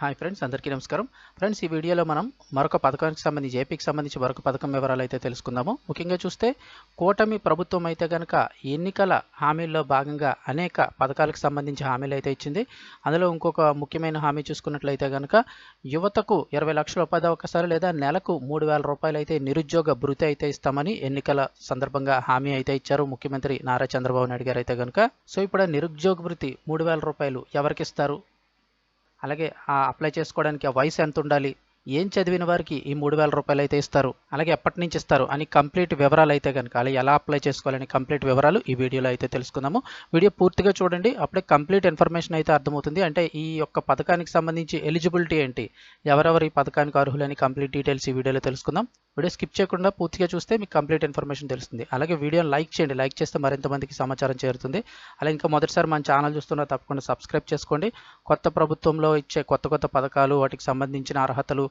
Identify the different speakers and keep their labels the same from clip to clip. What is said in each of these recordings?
Speaker 1: Hi friends అందరికీ నమస్కారం. Friends ఈ వీడియోలో మనం మరొక పథకానికి సంబంధించి ఏపీకి సంబంధించి మరొక పథకం వివరాలు అయితే తెలుసుకుందాము. ముఖ్యంగా చూస్తే కూటమి ప్రభుత్వం అయితే కనుక ఎన్నికల హామీల్లో భాగంగా అనేక పథకాలకు సంబంధించి హామీలు అయితే ఇచ్చింది. అందులో ఇంకొక ముఖ్యమైన హామీ చూసుకున్నట్లయితే కనుక యువతకు ఇరవై లక్షల ఉపాధి అవకాశాలు లేదా నెలకు మూడు వేల రూపాయలు అయితే నిరుద్యోగ భృతి అయితే ఇస్తామని ఎన్నికల సందర్భంగా హామీ అయితే ఇచ్చారు ముఖ్యమంత్రి నారా చంద్రబాబు నాయుడు గారు అయితే కనుక సో ఇప్పుడు నిరుద్యోగ భృతి మూడు వేల రూపాయలు ఎవరికి ఇస్తారు? అలాగే ఆ అప్లై చేసుకోవడానికి ఆ వయసు ఎంత ఉండాలి ఏం చదివిన వారికి ఈ మూడు వేల రూపాయలు అయితే ఇస్తారు? అలాగే ఎప్పటి నుంచి ఇస్తారు? అని కంప్లీట్ వివరాలు అయితే కనుక అలా ఎలా అప్లై చేసుకోవాలని కంప్లీట్ వివరాలు ఈ వీడియోలో అయితే తెలుసుకుందాము. వీడియో పూర్తిగా చూడండి అప్పుడే కంప్లీట్ ఇన్ఫర్మేషన్ అయితే అర్థమవుతుంది. అంటే ఈ యొక్క పథకానికి సంబంధించి ఎలిజిబిలిటీ ఏంటి? ఎవరెవరు ఈ పథకానికి అర్హులని కంప్లీట్ డీటెయిల్స్ ఈ వీడియోలో తెలుసుకుందాం. వీడియో స్కిప్ చేయకుండా పూర్తిగా చూస్తే మీకు కంప్లీట్ ఇన్ఫర్మేషన్ తెలుస్తుంది. అలాగే వీడియోని లైక్ చేయండి. లైక్ చేస్తే మరింత మందికి సమాచారం చేరుతుంది. అలా ఇంకా మొదటిసారి మన ఛానల్ చూస్తున్నా తప్పకుండా సబ్స్క్రైబ్ చేసుకోండి. కొత్త ప్రభుత్వంలో ఇచ్చే కొత్త కొత్త పథకాలు వాటికి సంబంధించిన అర్హతలు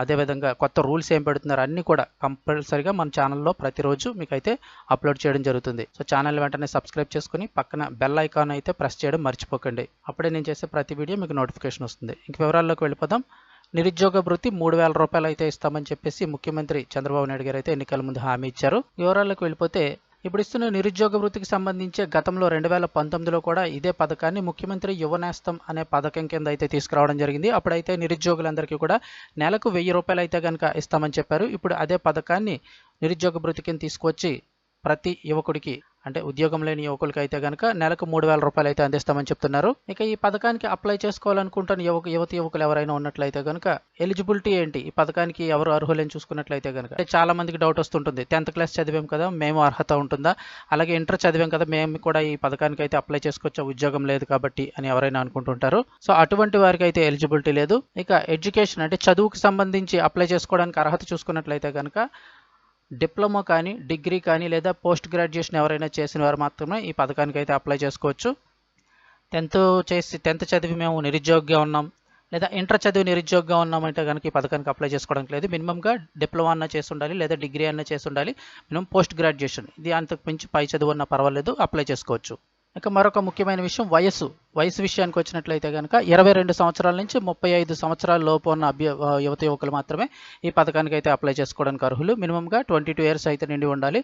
Speaker 1: అదేవిధంగా కొత్త రూల్స్ ఏం పెడుతున్నారు అన్నీ కూడా కంపల్సరీగా మన ఛానల్లో ప్రతిరోజు మీకు అయితే అప్లోడ్ చేయడం జరుగుతుంది. సో ఛానల్ వెంటనే సబ్స్క్రైబ్ చేసుకుని పక్కన బెల్ ఐకాన్ అయితే ప్రెస్ చేయడం మర్చిపోకండి. అప్పుడే నేను చేసే ప్రతి వీడియో మీకు నోటిఫికేషన్ వస్తుంది. ఇంక వివరాల్లోకి వెళ్ళిపోదాం. నిరుద్యోగ భృతి మూడు వేల రూపాయలు అయితే ఇస్తామని చెప్పేసి ముఖ్యమంత్రి చంద్రబాబు నాయుడు గారు అయితే ఎన్నికల ముందు హామీ ఇచ్చారు. వివరాల్లోకి వెళ్ళిపోతే ఇప్పుడు ఇస్తున్న నిరుద్యోగ వృత్తికి సంబంధించి గతంలో రెండు వేల పంతొమ్మిదిలో కూడా ఇదే పథకాన్ని ముఖ్యమంత్రి యువనేస్తం అనే పథకం కింద అయితే తీసుకురావడం జరిగింది. అప్పుడైతే నిరుద్యోగులందరికీ కూడా నెలకు వెయ్యి రూపాయలు అయితే కనుక ఇస్తామని చెప్పారు. ఇప్పుడు అదే పథకాన్ని నిరుద్యోగ వృత్తి కింద తీసుకొచ్చి ప్రతి యువకుడికి అంటే ఉద్యోగం లేని యువకులకి అయితే కనుక నెలకు మూడు వేల రూపాయలు అయితే అందిస్తామని చెప్తున్నారు. ఇక ఈ పథకానికి అప్లై చేసుకోవాలనుకుంటున్న యువక యువతి యువకులు ఎవరైనా ఉన్నట్లయితే కనుక ఎలిజిబిలిటీ ఏంటి? ఈ పథకానికి ఎవరు అర్హులని చూసుకున్నట్లయితే కనుక చాలా మందికి డౌట్ వస్తుంటుంది. టెన్త్ క్లాస్ చదివాం కదా మేము అర్హత ఉంటుందా? అలాగే ఇంటర్ చదివాం కదా మేము కూడా ఈ పథకానికి అయితే అప్లై చేసుకోవచ్చా? ఉద్యోగం లేదు కాబట్టి అని ఎవరైనా అనుకుంటుంటారు. సో అటువంటి వారికి అయితే ఎలిజిబిలిటీ లేదు. ఇక ఎడ్యుకేషన్ అంటే చదువుకు సంబంధించి అప్లై చేసుకోవడానికి అర్హత చూసుకున్నట్లయితే కనుక డిప్లొమా కానీ డిగ్రీ కానీ లేదా పోస్ట్ గ్రాడ్యుయేషన్ ఎవరైనా చేసిన వారు మాత్రమే ఈ పథకానికి అయితే అప్లై చేసుకోవచ్చు. టెన్త్ చేసి టెన్త్ చదివి మేము నిరుద్యోగిగా ఉన్నాం లేదా ఇంటర్ చదివి నిరుద్యోగిగా ఉన్నామంటే కనుక ఈ పథకానికి అప్లై చేసుకోవడానికి లేదు. మినిమంగా డిప్లొమా అన్న చేసి ఉండాలి లేదా డిగ్రీ అన్న చేసి ఉండాలి. Minimum post graduation. ఇది అంతకు మించి పై చదువు అన్న పర్వాలేదు అప్లై చేసుకోవచ్చు. ఇక మరొక ముఖ్యమైన విషయం వయస్సు. వయసు విషయానికి వచ్చినట్లయితే కనుక ఇరవై రెండు సంవత్సరాల నుంచి ముప్పై ఐదు సంవత్సరాల లోపు ఉన్న అభ్య యువత యువకులు మాత్రమే ఈ పథకానికి అయితే అప్లై చేసుకోవడానికి అర్హులు. మినిమంగా ట్వంటీ టూ ఇయర్స్ అయితే నిండి ఉండాలి.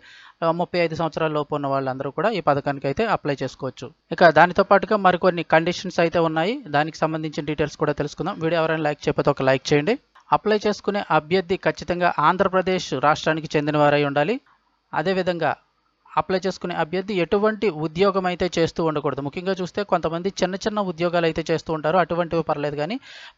Speaker 1: ముప్పై ఐదు సంవత్సరాల లోపు ఉన్న వాళ్ళందరూ కూడా ఈ పథకానికి అయితే అప్లై చేసుకోవచ్చు. ఇక దానితో పాటుగా మరికొన్ని కండిషన్స్ అయితే ఉన్నాయి. దానికి సంబంధించిన డీటెయిల్స్ కూడా తెలుసుకుందాం. వీడియో ఎవరైనా లైక్ చేయకపోతే ఒక లైక్ చేయండి. అప్లై చేసుకునే అభ్యర్థి ఖచ్చితంగా ఆంధ్రప్రదేశ్ రాష్ట్రానికి చెందినవారై ఉండాలి. అదేవిధంగా అప్లై చేసుకునే అభ్యర్థి ఎటువంటి ఉద్యోగం అయితే చేస్తూ ఉండకూడదు. ముఖ్యంగా చూస్తే కొంతమంది చిన్న చిన్న ఉద్యోగాలు అయితే చేస్తూ ఉంటారు. అటువంటివి పర్లేదు కానీ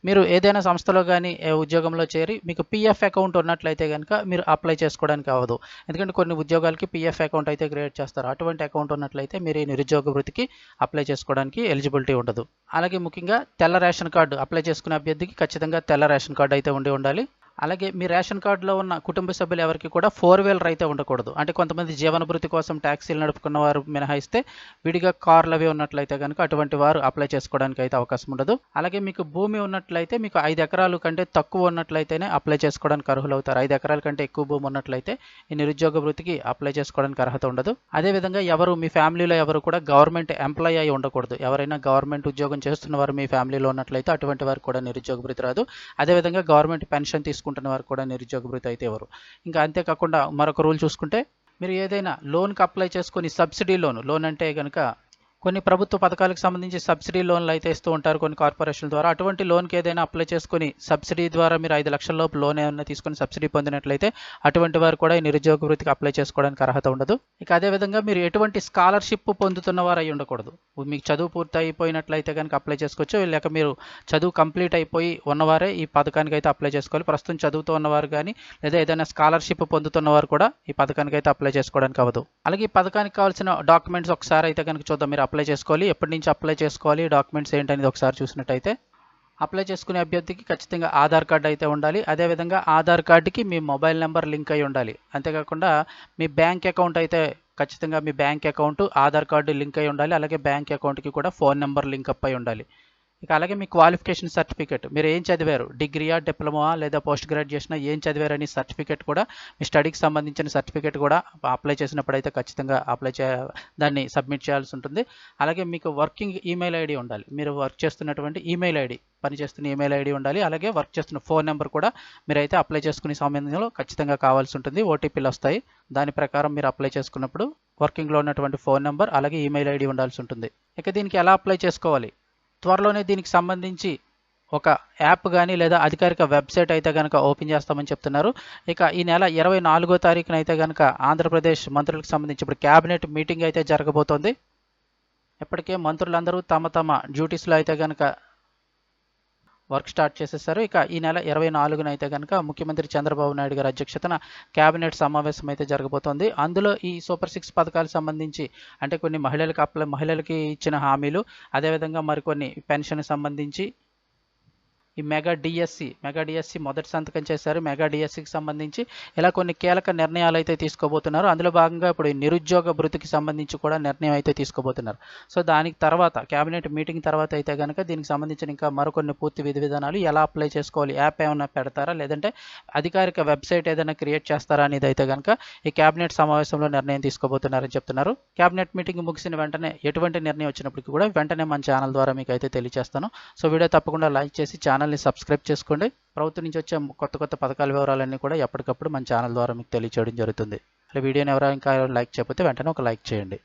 Speaker 1: మీరు ఏదైనా సంస్థలో కానీ ఏ ఉద్యోగంలో చేరి మీకు పిఎఫ్ అకౌంట్ ఉన్నట్లయితే కనుక మీరు అప్లై చేసుకోవడానికి అవ్వదు. ఎందుకంటే కొన్ని ఉద్యోగాలకి పిఎఫ్ అకౌంట్ అయితే క్రియేట్ చేస్తారు. అటువంటి అకౌంట్ ఉన్నట్లయితే మీరు ఈ నిరుద్యోగ వృత్తికి అప్లై చేసుకోవడానికి ఎలిజిబిలిటీ ఉండదు. అలాగే ముఖ్యంగా తెల్ల రేషన్ కార్డు అప్లై చేసుకునే అభ్యర్థికి ఖచ్చితంగా తెల్ల రేషన్ కార్డు అయితే ఉండి ఉండాలి. అలాగే మీ రేషన్ కార్డులో ఉన్న కుటుంబ సభ్యులు ఎవరికి కూడా ఫోర్ వీలర్ అయితే ఉండకూడదు. అంటే కొంతమంది జీవనభృతి కోసం ట్యాక్సీలు నడుపుకున్న వారు మినహాయిస్తే విడిగా కార్లు అవి ఉన్నట్లయితే కనుక అటువంటి వారు అప్లై చేసుకోవడానికి అయితే అవకాశం ఉండదు. అలాగే మీకు భూమి ఉన్నట్లయితే మీకు ఐదు ఎకరాలు కంటే తక్కువ ఉన్నట్లయితేనే అప్లై చేసుకోవడానికి అర్హులు అవుతారు ఐదు ఎకరాల కంటే ఎక్కువ భూమి ఉన్నట్లయితే ఈ నిరుద్యోగ వృత్తికి అప్లై చేసుకోవడానికి అర్హత ఉండదు. అదేవిధంగా ఎవరు మీ ఫ్యామిలీలో ఎవరు కూడా గవర్నమెంట్ ఎంప్లాయ్ అయి ఉండకూడదు. ఎవరైనా గవర్నమెంట్ ఉద్యోగం చేస్తున్న వారు మీ ఫ్యామిలీలో ఉన్నట్లయితే అటువంటి వారికి కూడా నిరుద్యోగ వృత్తి రాదు. అదేవిధంగా గవర్నమెంట్ పెన్షన్ తీసుకుంటున్న వారు కూడా నిరుద్యోగ భృతి అయితే ఎవరు. ఇంకా అంతేకాకుండా మరొక రూల్ చూసుకుంటే మీరు ఏదైనా లోన్కి అప్లై చేసుకొని సబ్సిడీ లోన్ లోన్ అంటే కనుక కొన్ని ప్రభుత్వ పథకాలకు సంబంధించి సబ్సిడీ లోన్లు అయితే ఇస్తూ ఉంటారు కొన్ని కార్పొరేషన్ల ద్వారా. అటువంటి లోన్కి ఏదైనా అప్లై చేసుకొని సబ్సిడీ ద్వారా మీరు ఐదు లక్షల లోపు లోన్ ఏమైనా తీసుకొని సబ్సిడీ పొందినట్లయితే అటువంటి వారు కూడా ఈ నిరుద్యోగ వృత్తికి అప్లై చేసుకోవడానికి అర్హత ఉండదు. ఇక అదేవిధంగా మీరు ఎటువంటి స్కాలర్షిప్ పొందుతున్న వారు అయి ఉండకూడదు. మీకు చదువు పూర్తి అయిపోయినట్లయితే కనుక అప్లై చేసుకోవచ్చు. లేక మీరు చదువు కంప్లీట్ అయిపోయి ఉన్నవారే ఈ పథకానికి అయితే అప్లై చేసుకోవాలి. ప్రస్తుతం చదువుతూ ఉన్నవారు కానీ లేదా ఏదైనా స్కాలర్షిప్ పొందుతున్నవారు కూడా ఈ పథకానికి అయితే అప్లై చేసుకోవడానికి అవ్వదు. అలాగే ఈ పథకానికి కావాల్సిన డాక్యుమెంట్స్ ఒకసారి అయితే కనుక చూద్దాం. మీరు అప్లై చేసుకోవాలి ఎప్పటి నుంచి అప్లై చేసుకోవాలి డాక్యుమెంట్స్ ఏంటనేది ఒకసారి చూసినట్టయితే అప్లై చేసుకునే అభ్యర్థికి ఖచ్చితంగా ఆధార్ కార్డు అయితే ఉండాలి. అదేవిధంగా ఆధార్ కార్డుకి మీ మొబైల్ నెంబర్ లింక్ అయి ఉండాలి. అంతేకాకుండా మీ బ్యాంక్ అకౌంట్ అయితే ఖచ్చితంగా మీ bank account Aadhaar card link అయి ఉండాలి. అలాగే బ్యాంక్ అకౌంట్కి కూడా ఫోన్ నెంబర్ లింక్ అప్ అయి ఉండాలి. ఇక అలాగే మీ క్వాలిఫికేషన్ సర్టిఫికేట్ మీరు ఏం చదివారు? డిగ్రీయా డిప్లొమా లేదా పోస్ట్ గ్రాడ్యుయేషన్ ఏం చదివారు సర్టిఫికేట్ కూడా మీ స్టడీకి సంబంధించిన సర్టిఫికేట్ కూడా అప్లై చేసినప్పుడు అయితే ఖచ్చితంగా అప్లై చే దాన్ని సబ్మిట్ చేయాల్సి ఉంటుంది. అలాగే మీకు వర్కింగ్ ఈమెయిల్ ఐడి ఉండాలి. మీరు వర్క్ చేస్తున్నటువంటి ఈమెయిల్ ఐడి పనిచేస్తున్న ఈమెయిల్ ఐడి ఉండాలి. అలాగే వర్క్ చేస్తున్న ఫోన్ నెంబర్ కూడా మీరైతే అప్లై చేసుకునే సమయంలో ఖచ్చితంగా కావాల్సి ఉంటుంది. ఓటీపీలు వస్తాయి. దాని ప్రకారం మీరు అప్లై చేసుకున్నప్పుడు వర్కింగ్లో ఉన్నటువంటి ఫోన్ నెంబర్ అలాగే ఈమెయిల్ ఐడి ఉండాల్సి ఉంటుంది. ఇక దీనికి ఎలా అప్లై చేసుకోవాలి? త్వరలోనే దీనికి సంబంధించి ఒక యాప్ కానీ లేదా అధికారిక వెబ్సైట్ అయితే కనుక ఓపెన్ చేస్తామని చెప్తున్నారు. ఇక ఈ నెల ఇరవై నాలుగో తారీఖున అయితే కనుక ఆంధ్రప్రదేశ్ మంత్రులకు సంబంధించి ఇప్పుడు క్యాబినెట్ మీటింగ్ అయితే జరగబోతోంది. ఇప్పటికే మంత్రులందరూ తమ తమ డ్యూటీస్లో అయితే కనుక వర్క్ స్టార్ట్ చేసేసారు. ఇక ఈ నెల ఇరవై నాలుగున అయితే కనుక ముఖ్యమంత్రి చంద్రబాబు నాయుడు గారి అధ్యక్షతన కేబినెట్ సమావేశం అయితే జరగబోతోంది. అందులో ఈ సూపర్ సిక్స్ పథకాలకు సంబంధించి అంటే కొన్ని మహిళలకు అప్లై మహిళలకి ఇచ్చిన హామీలు అదేవిధంగా మరికొన్ని పెన్షన్ సంబంధించి ఈ మెగా డిఎస్సి మెగా డిఎస్సి మొదటి సంతకం చేశారు. మెగా డిఎస్సికి సంబంధించి ఇలా కొన్ని కీలక నిర్ణయాలు అయితే తీసుకోబోతున్నారు. అందులో భాగంగా ఇప్పుడు ఈ నిరుద్యోగ భృతికి సంబంధించి కూడా నిర్ణయం అయితే తీసుకోబోతున్నారు. సో దానికి తర్వాత కేబినెట్ మీటింగ్ తర్వాత అయితే కనుక దీనికి సంబంధించిన ఇంకా మరికొన్ని పూర్తి విధి విధానాలు ఎలా అప్లై చేసుకోవాలి యాప్ ఏమైనా పెడతారా లేదంటే అధికారిక వెబ్సైట్ ఏదైనా క్రియేట్ చేస్తారా అనేది అయితే కనుక ఈ కేబినెట్ సమావేశంలో నిర్ణయం తీసుకోబోతున్నారని చెప్తున్నారు. కేబినెట్ మీటింగ్ ముగిసిన వెంటనే ఎటువంటి నిర్ణయం వచ్చినప్పటికీ కూడా వెంటనే మన ఛానల్ ద్వారా మీకు అయితే తెలియజేస్తాను సో వీడియో తప్పకుండా లైక్ చేసి ఛానల్ ఛానల్ని సబ్స్క్రైబ్ చేసుకోండి. ప్రభుత్వం నుంచి వచ్చే కొత్త కొత్త పథకాల వివరాలన్నీ కూడా ఎప్పటికప్పుడు మన ఛానల్ ద్వారా మీకు తెలియచేయడం జరుగుతుంది. అలా వీడియోని ఎవరైనా ఇంకా లైక్ చేయకపోతే వెంటనే ఒక లైక్ చేయండి.